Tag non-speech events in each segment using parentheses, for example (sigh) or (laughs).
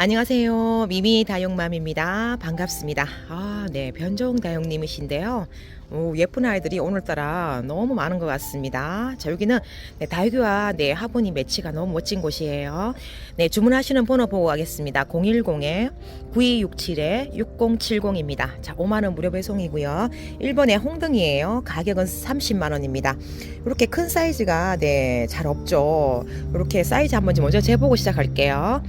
안녕하세요. 미미 다용맘입니다. 반갑습니다. 아, 네. 변종 다용님이신데요. 오, 예쁜 아이들이 오늘따라 너무 많은 것 같습니다. 자, 여기는 네, 다육이와 네, 화분이 매치가 너무 멋진 곳이에요. 네, 주문하시는 번호 보고 가겠습니다. 010에 9267에 6070입니다. 자, 5만원 무료 배송이고요. 1번에 홍등이에요. 가격은 30만원입니다. 이렇게 큰 사이즈가 네, 잘 없죠. 이렇게 사이즈 한번 좀 먼저 재보고 시작할게요.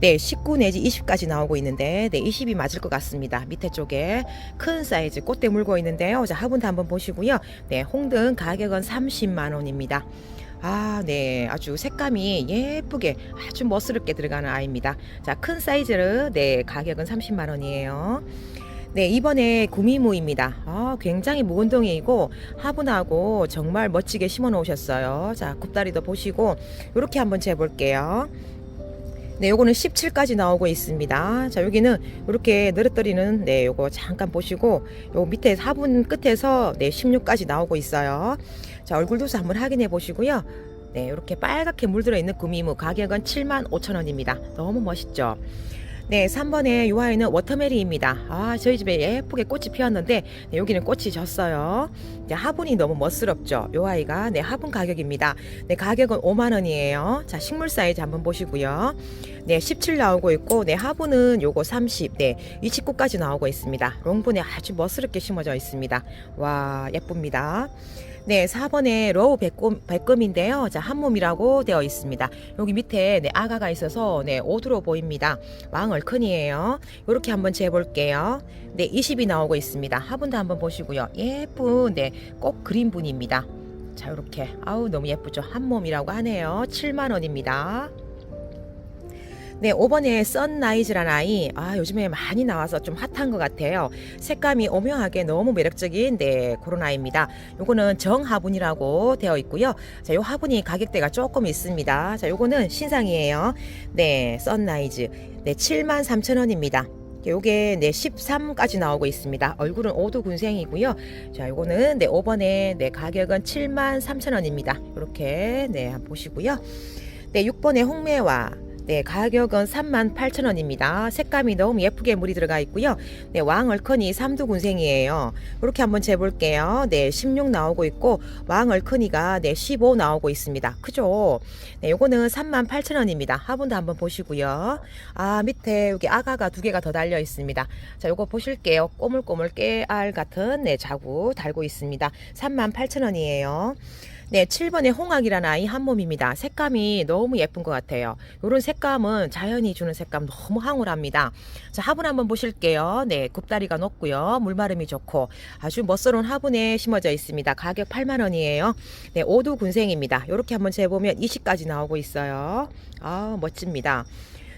네, 19 내지 20까지 나오고 있는데, 네, 20이 맞을 것 같습니다. 밑에 쪽에 큰 사이즈 꽃대 물고 있는데요. 자, 화분도 한번 보시고요. 네, 홍등 가격은 30만 원입니다. 아, 네. 아주 색감이 예쁘게 아주 멋스럽게 들어가는 아이입니다. 자, 큰 사이즈를 네, 가격은 30만 원이에요. 네, 이번에 구미무입니다. 아, 굉장히 무운동이고 화분하고 정말 멋지게 심어 놓으셨어요. 자, 굽다리도 보시고 이렇게 한번 재볼게요. 네, 요거는 17까지 나오고 있습니다. 자, 여기는 이렇게 늘어뜨리는 네, 요거 잠깐 보시고 요 밑에 4분 끝에서 네, 16까지 나오고 있어요. 자, 얼굴 도수 한번 확인해 보시고요. 네, 이렇게 빨갛게 물들어 있는 구미무 가격은 75,000원입니다. 너무 멋있죠? 네, 3번에 요 아이는 워터메리입니다. 아, 저희 집에 예쁘게 꽃이 피었는데 네, 여기는 꽃이 졌어요. 이제 화분이 너무 멋스럽죠. 요 아이가 네, 화분 가격입니다. 네, 가격은 5만 원이에요. 자, 식물 사이즈 한번 보시고요. 네, 17 나오고 있고 네, 화분은 요거 30, 네, 29까지 나오고 있습니다. 롱분에 아주 멋스럽게 심어져 있습니다. 와, 예쁩니다. 네, 4번에 로우 백금, 백금인데요. 자, 한 몸이라고 되어 있습니다. 여기 밑에 네, 아가가 있어서 네, 오드로 보입니다. 왕얼큰이에요. 이렇게 한번 재볼게요. 네, 20이 나오고 있습니다. 화분도 한번 보시고요. 예쁜 네, 꼭 그린 분입니다. 자, 이렇게 아우 너무 예쁘죠. 한 몸이라고 하네요. 7만 원입니다. 네, 5번에 썬라이즈라는 아이. 아, 요즘에 많이 나와서 좀 핫한 것 같아요. 색감이 오묘하게 너무 매력적인 네, 그런 아이입니다. 요거는 정화분이라고 되어 있고요. 자, 요 화분이 가격대가 조금 있습니다. 자, 요거는 신상이에요. 네, 썬라이즈. 네, 7만 3천 원입니다. 요게 네 13까지 나오고 있습니다. 얼굴은 오두 군생이고요. 자, 요거는 네 5번에 네 가격은 7만 3천 원입니다. 이렇게 네 보시고요. 네 6번에 홍매와 네, 가격은 38,000원입니다. 색감이 너무 예쁘게 물이 들어가 있고요. 네, 왕얼커니 삼두군생이에요. 이렇게 한번 재볼게요. 네, 16 나오고 있고 왕얼커니가 네, 15 나오고 있습니다. 크죠? 네, 요거는 38,000원입니다. 화분도 한번 보시고요. 아, 밑에 여기 아가가 두 개가 더 달려 있습니다. 자, 요거 보실게요. 꼬물꼬물 깨알 같은 네, 자구 달고 있습니다. 38,000원이에요. 네, 7번의 홍학이라는 아이 한 몸입니다. 색감이 너무 예쁜 것 같아요. 이런 색감은 자연이 주는 색감 너무 황홀합니다. 자, 화분 한번 보실게요. 네, 굽다리가 높고요. 물마름이 좋고 아주 멋스러운 화분에 심어져 있습니다. 가격 8만 원이에요. 네, 오두 군생입니다. 이렇게 한번 재보면 20까지 나오고 있어요. 아, 멋집니다.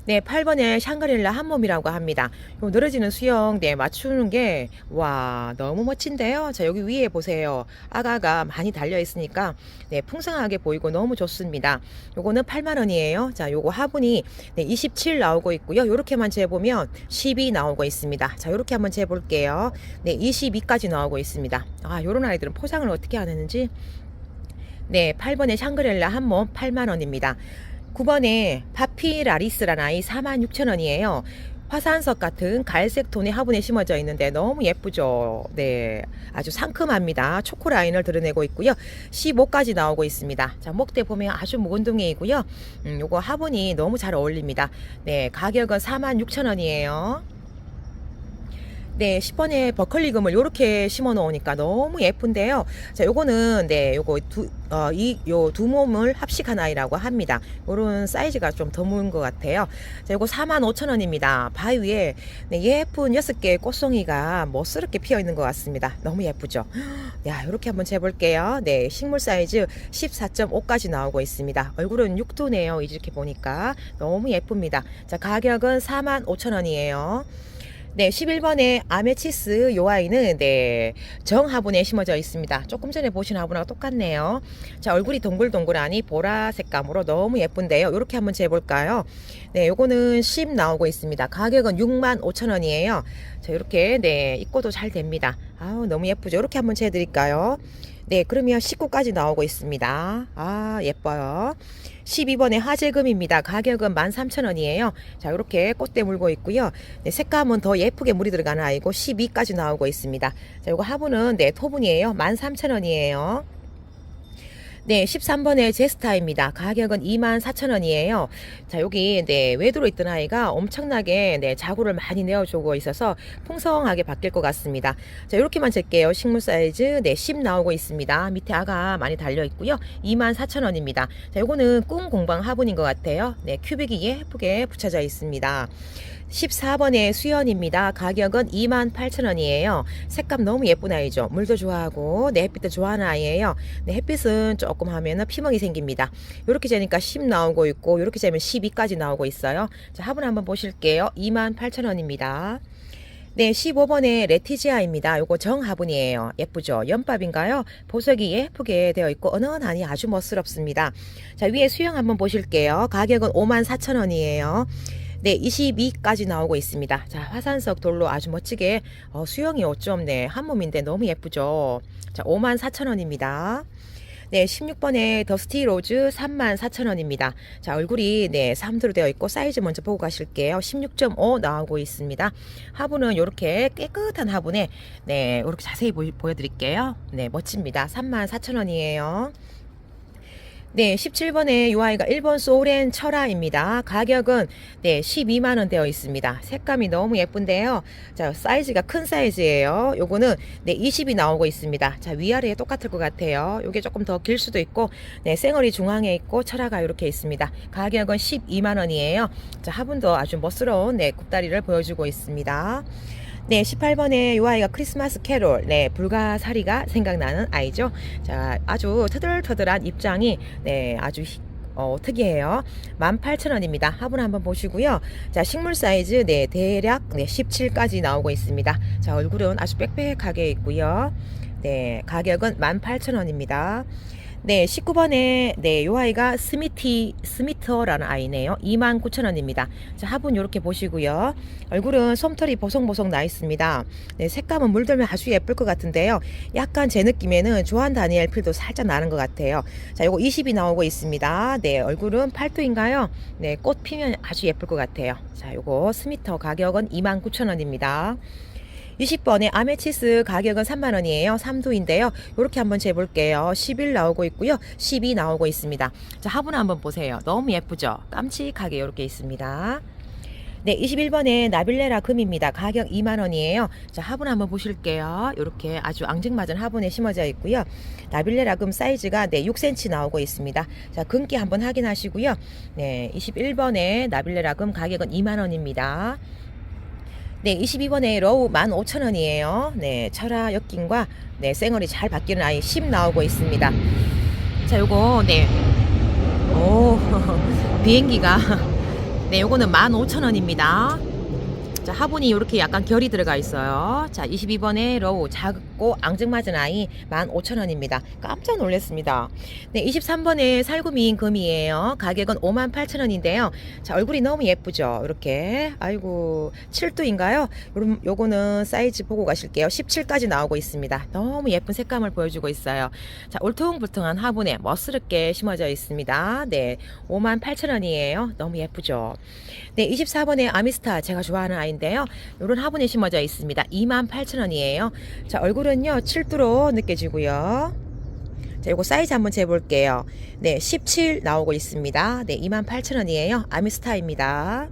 네, 8번에 샹그릴라 한몸이라고 합니다. 요 늘어지는 수영, 네, 맞추는 게, 와, 너무 멋진데요. 자, 여기 위에 보세요. 아가가 많이 달려 있으니까, 네, 풍성하게 보이고 너무 좋습니다. 요거는 8만원이에요. 자, 요거 화분이, 네, 27 나오고 있고요. 요렇게만 재보면 12 나오고 있습니다. 자, 요렇게 한번 재볼게요. 네, 22까지 나오고 있습니다. 아, 요런 아이들은 포장을 어떻게 하는지. 네, 8번에 샹그릴라 한몸 8만원입니다. 9번에 파피라리스라는 아이 46,000원이에요. 화산석 같은 갈색 톤의 화분에 심어져 있는데 너무 예쁘죠. 네. 아주 상큼합니다. 초코 라인을 드러내고 있고요. 15까지 나오고 있습니다. 자, 목대 보면 아주 묵은둥이이고요. 음, 요거 화분이 너무 잘 어울립니다. 네. 가격은 46,000원이에요. 네, 10번에 버클리금을 이렇게 심어 놓으니까 너무 예쁜데요. 자, 요거는 네, 요거 두, 어, 이, 요 두 몸을 합식한 아이라고 합니다. 요런 사이즈가 좀 드문 것 같아요. 자, 요거 45,000원입니다. 바위 위에 네, 예쁜 여섯 개의 꽃송이가 멋스럽게 피어 있는 것 같습니다. 너무 예쁘죠? (gasps) 야, 요렇게 한번 재볼게요. 네, 식물 사이즈 14.5까지 나오고 있습니다. 얼굴은 6도네요. 이렇게 보니까 너무 예쁩니다. 자, 가격은 45,000원이에요. 네, 11번에 아메치스 요 아이는 네, 정화분에 심어져 있습니다. 조금 전에 보신 화분하고 똑같네요. 자, 얼굴이 동글동글하니 보라 색감으로 너무 예쁜데요. 이렇게 한번 재볼까요? 네, 요거는 10 나오고 있습니다. 가격은 6만 5천 원이에요. 자, 이렇게 네, 입고도 잘 됩니다. 아우, 너무 예쁘죠? 이렇게 한번 재드릴까요? 네, 그러면 19까지 나오고 있습니다. 아, 예뻐요. 12번에 화재금입니다. 가격은 13,000원이에요. 자, 이렇게 꽃대 물고 있고요. 네, 색감은 더 예쁘게 물이 들어가는 아이고 12까지 나오고 있습니다. 자, 이거 화분은 네, 토분이에요. 13,000원이에요. 네, 13번의 제스타입니다. 가격은 24,000원이에요. 자, 여기 네, 외도로 있던 아이가 엄청나게 네, 자구를 많이 내어주고 있어서 풍성하게 바뀔 것 같습니다. 자, 이렇게만 잴게요. 식물 사이즈 네, 10 나오고 있습니다. 밑에 아가 많이 달려 있고요. 24,000원입니다. 자, 요거는 꿈 공방 화분인 것 같아요. 네, 큐빅이 예쁘게 붙여져 있습니다. 14번의 수연입니다. 가격은 28,000원이에요. 색감 너무 예쁜 아이죠. 물도 좋아하고 네, 햇빛도 좋아하는 아이예요. 네, 햇빛은 조금 하면은 피멍이 생깁니다. 이렇게 재니까 10 나오고 있고 이렇게 재면 12까지 나오고 있어요. 자, 화분 한번 보실게요. 28,000원입니다. 네, 15번의 레티지아입니다. 요거 정화분이에요. 예쁘죠? 연밥인가요? 보석이 예쁘게 되어 있고 은은하니 아주 멋스럽습니다. 자, 위에 수영 한번 보실게요. 가격은 54,000원이에요. 네, 22까지 나오고 있습니다. 자, 화산석 돌로 아주 멋지게 어, 수영이 어쩜 네, 한 몸인데 너무 예쁘죠. 자, 54,000원입니다. 네, 16번에 더스티 로즈 34,000원입니다. 자, 얼굴이 네, 3도로 되어 있고 사이즈 먼저 보고 가실게요. 16.5 나오고 있습니다. 화분은 이렇게 깨끗한 화분에 네, 이렇게 자세히 보, 보여드릴게요. 네, 멋집니다. 34,000원이에요. 네, 17번에 이 아이가 1번 소렌 철화입니다. 가격은 네, 12만 원 되어 있습니다. 색감이 너무 예쁜데요. 자, 사이즈가 큰 사이즈예요. 요거는 네, 20이 나오고 있습니다. 자, 위아래에 똑같을 것 같아요. 요게 조금 더 길 수도 있고 네, 생얼이 중앙에 있고 철화가 이렇게 있습니다. 가격은 12만 원이에요. 자, 화분도 아주 멋스러운 네, 굽다리를 보여주고 있습니다. 네, 18번에 이 아이가 크리스마스 캐롤, 네, 불가사리가 생각나는 아이죠. 자, 아주 터들터들한 입장이, 네, 아주 희- 어, 특이해요. 18,000원입니다. 화분 한번 보시고요. 자, 식물 사이즈, 네, 대략, 네, 17까지 나오고 있습니다. 자, 얼굴은 아주 빽빽하게 있고요. 네, 가격은 18,000원입니다. 네, 19번에 네, 요 아이가 스미티 스미터라는 아이네요. 29,000원입니다. 자, 화분 이렇게 보시고요. 얼굴은 솜털이 보송보송 나 있습니다. 네, 색감은 물들면 아주 예쁠 것 같은데요. 약간 제 느낌에는 조한 다니엘 필도 살짝 나는 것 같아요. 자, 요거 20이 나오고 있습니다. 네, 얼굴은 팔도인가요? 네, 꽃 피면 아주 예쁠 것 같아요. 자, 요거 스미터 가격은 29,000원입니다. 20번에 아메치스 가격은 3만원이에요. 3도인데요. 이렇게 한번 재볼게요. 11 나오고 있고요. 12 나오고 있습니다. 자, 화분 한번 보세요. 너무 예쁘죠? 깜찍하게 이렇게 있습니다. 네, 21번에 나빌레라 금입니다. 가격 2만원이에요. 자, 화분 한번 보실게요. 이렇게 아주 앙증맞은 화분에 심어져 있고요. 나빌레라 금 사이즈가 네, 6cm 나오고 있습니다. 자, 금기 한번 확인하시고요. 네, 21번에 나빌레라 금 가격은 2만원입니다. 네, 22번에 로우 15,000원이에요. 네, 철화 엮임과 네, 생얼이 잘 바뀌는 아이 10 나오고 있습니다. 자, 요거 네. 오, (laughs) 비행기가 네, 요거는 15,000원입니다. 자, 화분이 이렇게 약간 결이 들어가 있어요. 자, 22번에 로우 작고 앙증맞은 아이 15,000원입니다. 깜짝 놀랐습니다. 네, 23번에 살구미인 금이에요. 가격은 58,000원인데요. 자, 얼굴이 너무 예쁘죠? 이렇게. 아이고, 7도인가요? 요럼 요거는 사이즈 보고 가실게요. 17까지 나오고 있습니다. 너무 예쁜 색감을 보여주고 있어요. 자, 울퉁불퉁한 화분에 멋스럽게 심어져 있습니다. 네, 58,000원이에요. 너무 예쁘죠? 네, 24번에 아미스타 제가 좋아하는 아이인데요. 요런 화분에 심어져 있습니다. 28,000원이에요. 자, 얼굴은 요, 7도로 느껴지고요. 자, 요거 사이즈 한번 재볼게요. 네, 17 나오고 있습니다. 네, 28,000원이에요. 아미스타입니다.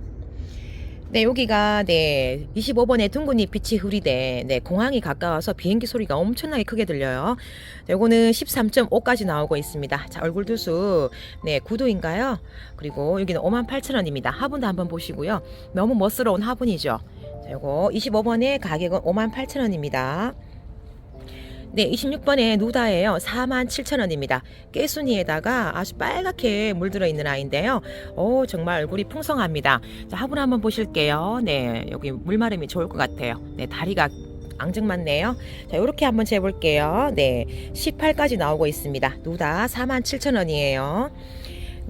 네, 여기가 네 25번에 둥근잎 빛이 흐리대 네 공항이 가까워서 비행기 소리가 엄청나게 크게 들려요. 자, 요거는 13.5까지 나오고 있습니다. 자 얼굴 두수 네 9도인가요? 그리고 여기는 58,000원입니다. 화분도 한번 보시고요. 너무 멋스러운 화분이죠. 자, 요거 25번에 가격은 58,000원입니다. 네, 26번에 누다예요. 47,000원입니다. 깨순이에다가 아주 빨갛게 물들어 있는 아이인데요. 오, 정말 얼굴이 풍성합니다. 자, 화분 한번 보실게요. 네, 여기 물마름이 좋을 것 같아요. 네, 다리가 앙증맞네요. 자, 이렇게 한번 재볼게요. 네, 18까지 나오고 있습니다. 누다 47,000원이에요.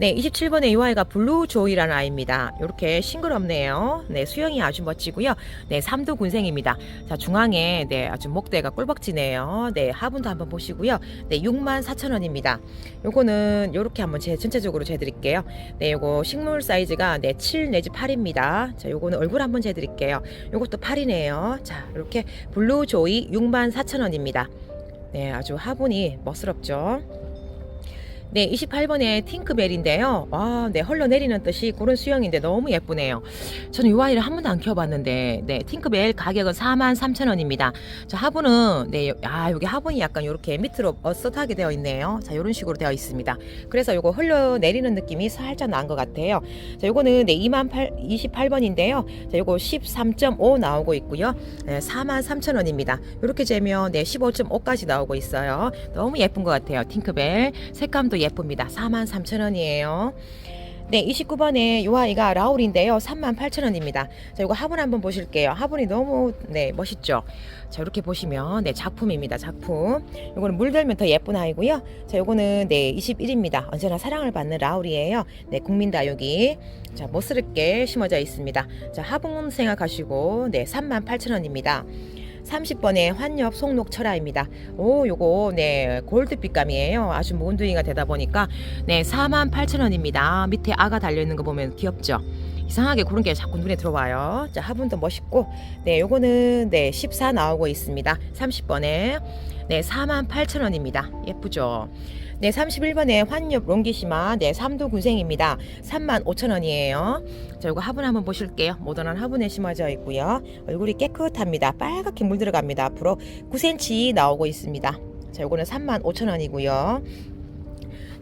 네, 27번의 이 아이가 블루 조이라는 아이입니다. 이렇게 싱그럽네요. 네, 수영이 아주 멋지고요. 네, 삼도 군생입니다. 자, 중앙에 네, 아주 목대가 꿀벅지네요. 네, 하분도 한번 보시고요. 네, 6만 4천 원입니다. 요거는 요렇게 한번 제 전체적으로 재드릴게요. 네, 요거 식물 사이즈가 네, 7 내지 8입니다. 자, 요거는 얼굴 한번 재드릴게요. 요것도 8이네요. 자, 이렇게 블루 조이 6만 4천 원입니다. 네, 아주 화분이 멋스럽죠. 네, 28번의 팅크벨인데요. 아, 네, 흘러내리는 뜻이 그런 수영인데 너무 예쁘네요. 저는 이 아이를 한 번도 안 키워봤는데, 네, 팅크벨 가격은 43,000원입니다. 자, 화분은, 네, 아, 여기 화분이 약간 이렇게 밑으로 어슷하게 되어 있네요. 자, 이런 식으로 되어 있습니다. 그래서 이거 흘러내리는 느낌이 살짝 난 것 같아요. 자, 요거는 네, 2만 8, 28번인데요. 자, 요거 13.5 나오고 있고요. 네, 43,000원입니다. 이렇게 재면, 네, 15.5까지 나오고 있어요. 너무 예쁜 것 같아요. 팅크벨. 색감도 예쁩니다. 43,000원이에요. 네, 29번에 요 아이가 라울인데요. 38,000원입니다. 자, 이거 화분 한번 보실게요. 화분이 너무 네, 멋있죠? 자, 이렇게 보시면 네, 작품입니다. 작품. 요거는 물들면 더 예쁜 아이고요. 자, 요거는 네, 21입니다. 언제나 사랑을 받는 라울이에요. 네, 국민다육이. 자, 멋스럽게 심어져 있습니다. 자, 화분 생각하시고 네, 38,000원입니다. 30번의 환엽 송록 철화입니다. 오, 요거 네 골드빛감이에요. 아주 몬둥이가 되다 보니까 네 48,000원입니다. 밑에 아가 달려 있는 거 보면 귀엽죠. 이상하게 그런 게 자꾸 눈에 들어와요. 자, 화분도 멋있고, 네, 요거는 네, 14 나오고 있습니다. 30번에 네, 48,000원입니다. 예쁘죠? 네, 31번에 환엽 롱기시마 네, 3도 군생입니다. 35,000원이에요. 자, 이거 화분 한번 보실게요. 모던한 화분에 심어져 있고요. 얼굴이 깨끗합니다. 빨갛게 물 들어갑니다. 앞으로 9cm 나오고 있습니다. 자, 요거는 35,000원이고요.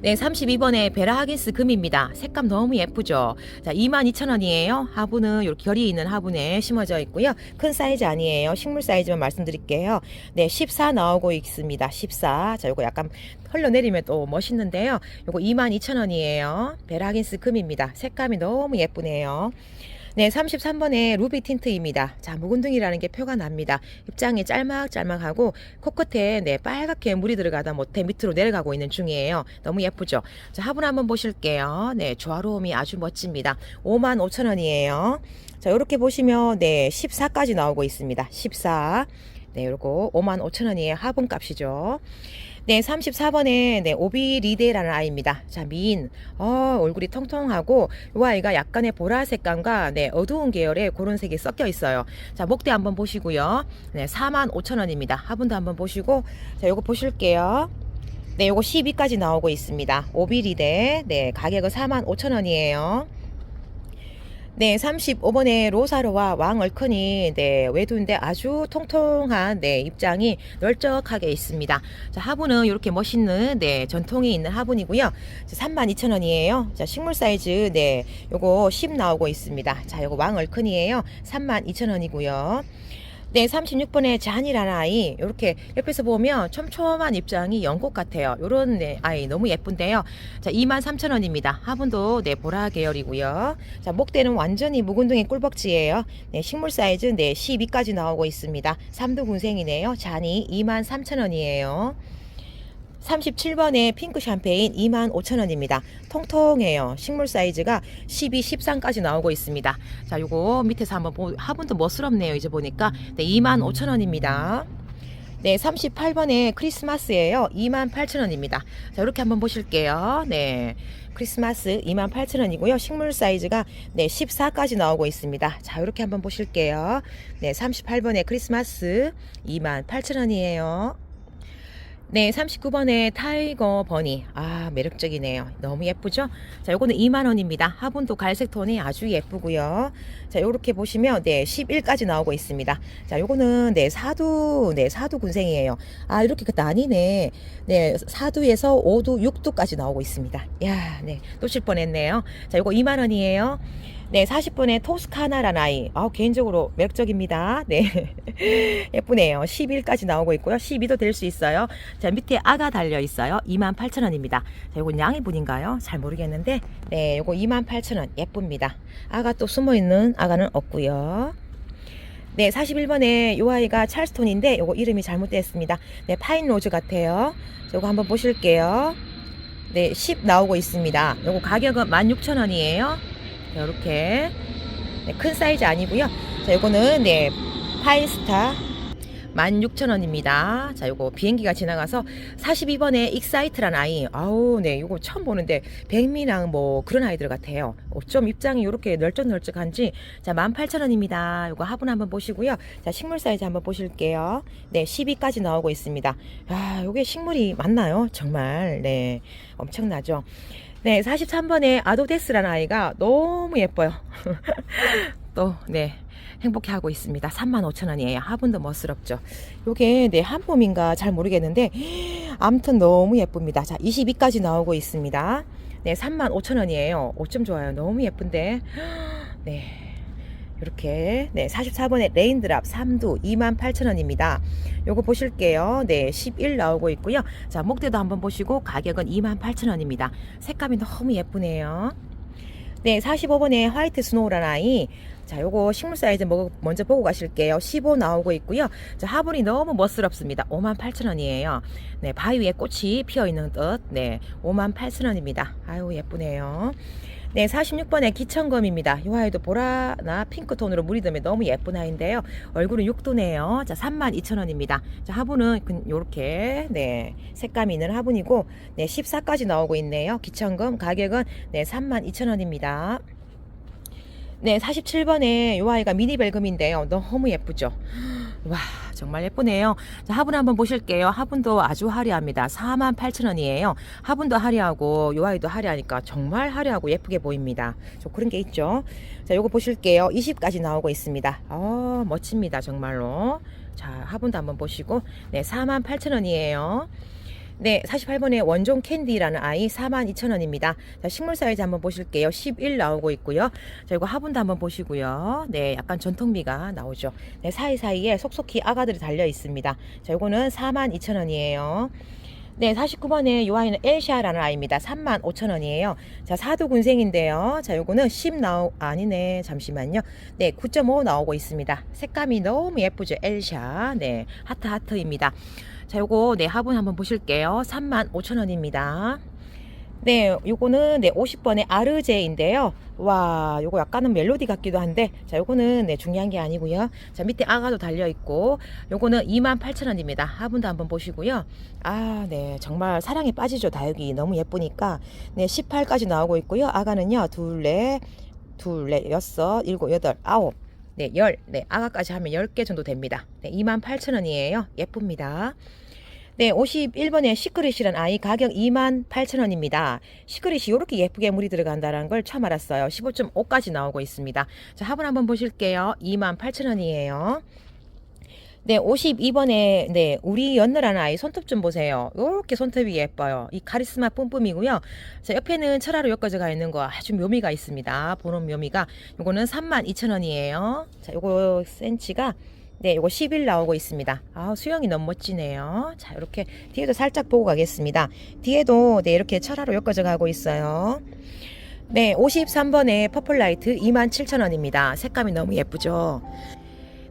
네, 32번에 베라 하긴스 금입니다. 색감 너무 예쁘죠? 자, 22,000원이에요. 화분은 이렇게 결이 있는 화분에 심어져 있고요. 큰 사이즈 아니에요. 식물 사이즈만 말씀드릴게요. 네, 14 나오고 있습니다. 14. 자, 요거 약간 흘러내리면 또 멋있는데요. 요거 22,000원이에요. 베라 하긴스 금입니다. 색감이 너무 예쁘네요. 네, 33번에 루비 틴트입니다. 자, 묵은둥이라는 게 표가 납니다. 입장이 짤막짤막하고 코끝에 네, 빨갛게 물이 들어가다 못해 밑으로 내려가고 있는 중이에요. 너무 예쁘죠? 자, 화분 한번 보실게요. 네, 조화로움이 아주 멋집니다. 5만 5천 원이에요. 자, 이렇게 보시면 네, 14까지 나오고 있습니다. 14. 네, 요거 5만 5천 원이에요. 화분 값이죠. 네, 34번에 네, 오비리데라는 아이입니다. 자, 미인. 어, 얼굴이 통통하고 이 아이가 약간의 보라색 감과 네, 어두운 계열의 그런 색이 섞여 있어요. 자, 목대 한번 보시고요. 네, 4만 5천 원입니다. 화분도 한번 보시고 자, 요거 보실게요. 네, 요거 12까지 나오고 있습니다. 오비리데. 네, 가격은 4만 5천 원이에요. 네, 35번에 로사로와 왕얼큰이 네, 외두인데 아주 통통한 네, 입장이 널쩍하게 있습니다. 자, 화분은 이렇게 멋있는 네, 전통이 있는 화분이고요. 32,000원이에요. 자, 식물 사이즈 네, 요거 10 나오고 있습니다. 자, 요거 왕얼큰이에요. 32,000원이고요. 네, 36번의 잔이라는 아이 이렇게 옆에서 보면 촘촘한 입장이 연꽃 같아요. 요런 네, 아이 너무 예쁜데요. 자, 23,000원입니다. 화분도 네, 보라 계열이고요. 자, 목대는 완전히 묵은둥이 꿀벅지예요. 네, 식물 사이즈 네, 12까지 나오고 있습니다. 삼두 군생이네요. 잔이 23,000원이에요. 37번에 핑크 샴페인 25,000원입니다. 통통해요. 식물 사이즈가 12, 13까지 나오고 있습니다. 자, 요거 밑에서 한번 보, 화분도 멋스럽네요. 이제 보니까 네, 25,000원입니다. 네, 38번에 크리스마스예요. 28,000원입니다. 자, 이렇게 한번 보실게요. 네. 크리스마스 28,000원이고요. 식물 사이즈가 네, 14까지 나오고 있습니다. 자, 이렇게 한번 보실게요. 네, 38번에 크리스마스 28,000원이에요. 네, 39번에 타이거 버니. 아, 매력적이네요. 너무 예쁘죠? 자, 요거는 2만원입니다. 화분도 갈색 톤이 아주 예쁘고요. 자, 요렇게 보시면, 네, 11까지 나오고 있습니다. 자, 요거는, 네, 사두, 네, 사두 군생이에요. 아, 이렇게 그 난이네. 네, 사두에서 5두, 6두까지 나오고 있습니다. 야, 네, 놓칠 뻔 했네요. 자, 요거 2만원이에요. 네, 40분의 토스카나라는 아이. 아, 개인적으로 매력적입니다. 네. (laughs) 예쁘네요. 11까지 나오고 있고요. 12도 될 수 있어요. 자, 밑에 아가 달려 있어요. 28,000원입니다. 자, 요건 양이분인가요? 잘 모르겠는데. 네, 요거 28,000원. 예쁩니다. 아가 또 숨어 있는 아가는 없고요. 네, 41번에 요 아이가 찰스톤인데 요거 이름이 잘못됐습니다. 네, 파인 로즈 같아요. 자, 요거 한번 보실게요. 네, 10 나오고 있습니다. 요거 가격은 16,000원이에요. 이렇게 네, 큰 사이즈 아니고요. 자, 요거는 네, 파이스타 16,000원입니다. 자, 요거 비행기가 지나가서 42번에 익사이트란 아이. 아우, 네, 요거 처음 보는데 백미랑 뭐 그런 아이들 같아요. 어, 좀 입장이 이렇게 널쩍널쩍한지. 자, 18,000원입니다. 요거 화분 한번 보시고요. 자, 식물 사이즈 한번 보실게요. 네, 12까지 나오고 있습니다. 아, 요게 식물이 맞나요? 정말. 네. 엄청나죠. 네, 43번에 아도데스라는 아이가 너무 예뻐요. (laughs) 또, 네. 행복해 하고 있습니다. 35,000원이에요. 화분도 멋스럽죠. 요게 네, 한 봄인가 잘 모르겠는데 (gasps) 아무튼 너무 예쁩니다. 자, 22까지 나오고 있습니다. 네, 35,000원이에요. 옷 좀 좋아요. 너무 예쁜데. (gasps) 네. 이렇게 네 44번에 레인드랍 3두 28,000원입니다. 요거 보실게요. 네, 11 나오고 있고요. 자, 목대도 한번 보시고 가격은 28,000원입니다. 색감이 너무 예쁘네요. 네, 45번에 화이트 스노우라는 아이. 자, 요거 식물 사이즈 뭐- 먼저 보고 가실게요. 15 나오고 있고요. 자, 화분이 너무 멋스럽습니다. 58,000원이에요. 네, 바위 위에 꽃이 피어 있는 듯. 네, 58,000원입니다. 아유, 예쁘네요. 네, 46번에 기천검입니다. 이 아이도 보라나 핑크톤으로 물이 들면 너무 예쁜 아이인데요. 얼굴은 6도네요. 자, 32,000원입니다. 자, 화분은 요렇게, 네, 색감이 있는 화분이고, 네, 14까지 나오고 있네요. 기천검 가격은, 네, 32,000원입니다. 네, 47번에 이 아이가 미니 벨금인데요. 너무 예쁘죠? 와, 정말 예쁘네요. 자, 화분 한번 보실게요. 화분도 아주 화려합니다. 48,000원이에요. 화분도 화려하고 이 아이도 화려하니까 정말 화려하고 예쁘게 보입니다. 저 그런 게 있죠. 자, 요거 보실게요. 20까지 나오고 있습니다. 어, 멋집니다. 정말로. 자, 화분도 한번 보시고 네, 48,000원이에요. 네, 48번에 원종 캔디라는 아이 42,000원입니다. 자, 식물 사이즈 한번 보실게요. 11 나오고 있고요. 자, 이거 화분도 한번 보시고요. 네, 약간 전통미가 나오죠. 네, 사이사이에 속속히 아가들이 달려 있습니다. 자, 이거는 42,000원이에요. 네, 49번에 이 아이는 엘샤라는 아이입니다. 35,000원이에요. 자, 사도 군생인데요. 자, 요거는 10 나오, 아니네. 잠시만요. 네, 9.5 나오고 있습니다. 색감이 너무 예쁘죠. 엘샤. 네, 하트 하트입니다. 자, 요거 네 화분 한번 보실게요. 35,000원입니다. 네, 요거는 네 50번의 아르제인데요. 와, 요거 약간은 멜로디 같기도 한데, 자, 요거는 네 중요한 게 아니고요. 자, 밑에 아가도 달려 있고, 요거는 28,000원입니다. 화분도 한번 보시고요. 아, 네, 정말 사랑에 빠지죠. 다육이 너무 예쁘니까. 네, 18까지 나오고 있고요. 아가는요, 둘, 넷, 둘, 넷, 여섯, 일곱, 여덟, 아홉. 네, 열, 네, 아가까지 하면 10개 정도 됩니다. 네, 28,000원이에요. 예쁩니다. 네, 51번에 시크릿이란 아이 가격 28,000원입니다. 시크릿이 이렇게 예쁘게 물이 들어간다는 걸 처음 알았어요. 15.5까지 나오고 있습니다. 자, 화분 한번 보실게요. 28,000원이에요. 네, 52번에 네, 우리 연느라는 아이 손톱 좀 보세요. 이렇게 손톱이 예뻐요. 이 카리스마 뿜뿜이고요. 자, 옆에는 철화로 엮어져 가 있는 거 아주 묘미가 있습니다. 보는 묘미가 요거는 32,000원이에요. 자, 요거 센치가 네, 요거 10일 나오고 있습니다. 아, 수영이 너무 멋지네요. 자, 이렇게 뒤에도 살짝 보고 가겠습니다. 뒤에도 네, 이렇게 철화로 엮어져 가고 있어요. 네, 53번에 퍼플라이트 27,000원입니다. 색감이 너무 예쁘죠?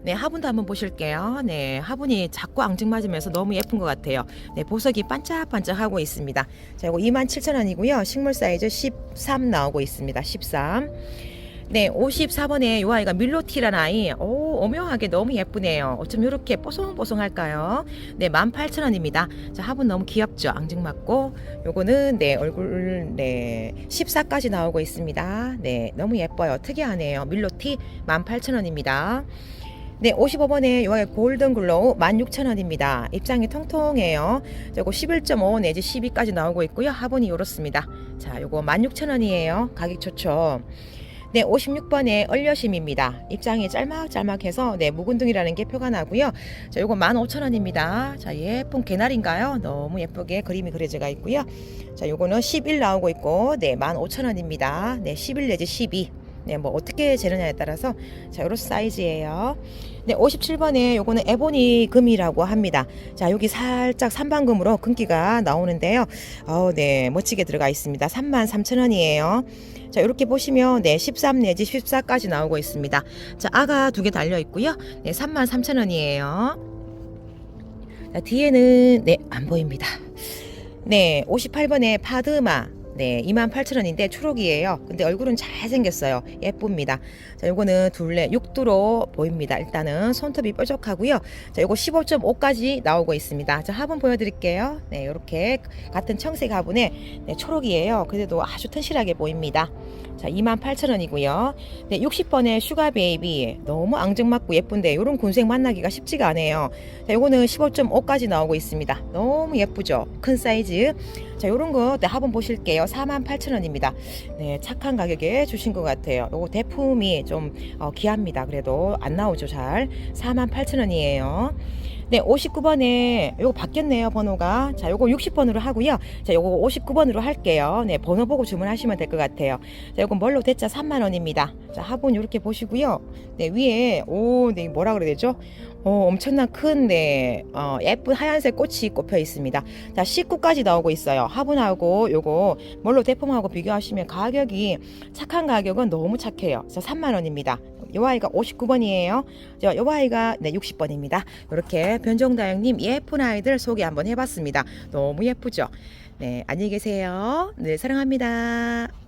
네, 화분도 한번 보실게요. 네, 화분이 자꾸 앙증맞으면서 너무 예쁜 것 같아요. 네, 보석이 반짝반짝 하고 있습니다. 자, 이거 27,000원이고요. 식물 사이즈 13 나오고 있습니다. 13. 네, 54번에 이 아이가 밀로티라는 아이. 오, 오묘하게 너무 예쁘네요. 어쩜 이렇게 뽀송뽀송할까요? 네, 18,000원입니다. 자, 화분 너무 귀엽죠? 앙증맞고. 요거는 네, 얼굴 네, 14까지 나오고 있습니다. 네, 너무 예뻐요. 특이하네요. 밀로티 18,000원입니다. 네, 55번에 요아이 골든 글로우 16,000원입니다. 입장이 통통해요. 요거 11.5 내지 12까지 나오고 있고요. 화분이 이렇습니다. 자, 요거 16,000원이에요. 가격 좋죠. 네, 56번에 얼려심입니다. 입장이 짤막짤막해서 네, 묵은둥이라는 게 표가 나고요. 자, 요거 15,000원입니다. 자, 예쁜 개나리인가요? 너무 예쁘게 그림이 그려져가 있고요. 자, 요거는 11 나오고 있고 네, 15,000원입니다. 네, 11 내지 12. 네, 뭐 어떻게 재느냐에 따라서 자, 요런 사이즈예요. 네, 57번에 요거는 에보니 금이라고 합니다. 자, 여기 살짝 삼방금으로 금기가 나오는데요. 어, 네, 멋지게 들어가 있습니다. 33,000원이에요. 자, 이렇게 보시면 네, 13 내지 14까지 나오고 있습니다. 자, 아가 두 개 달려 있고요. 네, 33,000원이에요. 자, 뒤에는 네, 안 보입니다. 네, 58번에 파드마. 네, 28,000원인데 초록이에요. 근데 얼굴은 잘생겼어요. 예쁩니다. 자, 요거는 둘레 6두로 보입니다. 일단은 손톱이 뾰족하고요. 자, 요거 15.5까지 나오고 있습니다. 자, 화분 보여드릴게요. 네, 요렇게 같은 청색 화분에 네, 초록이에요. 그래도 아주 튼실하게 보입니다. 자, 28,000원이고요. 네, 60번에 슈가 베이비. 너무 앙증맞고 예쁜데 요런 군색 만나기가 쉽지가 않아요. 자, 요거는 15.5까지 나오고 있습니다. 너무 예쁘죠? 큰 사이즈. 자, 요런 거 네, 화분 보실게요. 48,000원입니다. 네, 착한 가격에 주신 것 같아요. 요거 대품이 좀 어, 귀합니다. 그래도 안 나오죠, 잘. 48,000원이에요. 네, 59번에 요거 바뀌었네요, 번호가. 자, 요거 60번으로 하고요. 자, 요거 59번으로 할게요. 네, 번호 보고 주문하시면 될 것 같아요. 자, 요거 뭘로 대짜 3만 원입니다. 자, 화분 이렇게 보시고요. 네, 위에 오, 네, 뭐라 그래야 되죠? 어, 엄청난 큰, 네, 어, 예쁜 하얀색 꽃이 꼽혀 있습니다. 자, 19까지 나오고 있어요. 화분하고 요거 뭘로 대품하고 비교하시면 가격이 착한 가격은 너무 착해요. 자, 3만 원입니다. 요 아이가 59번이에요. 저, 요 아이가 네, 60번입니다. 이렇게 변종다영님 예쁜 아이들 소개 한번 해봤습니다. 너무 예쁘죠? 네, 안녕히 계세요. 네, 사랑합니다.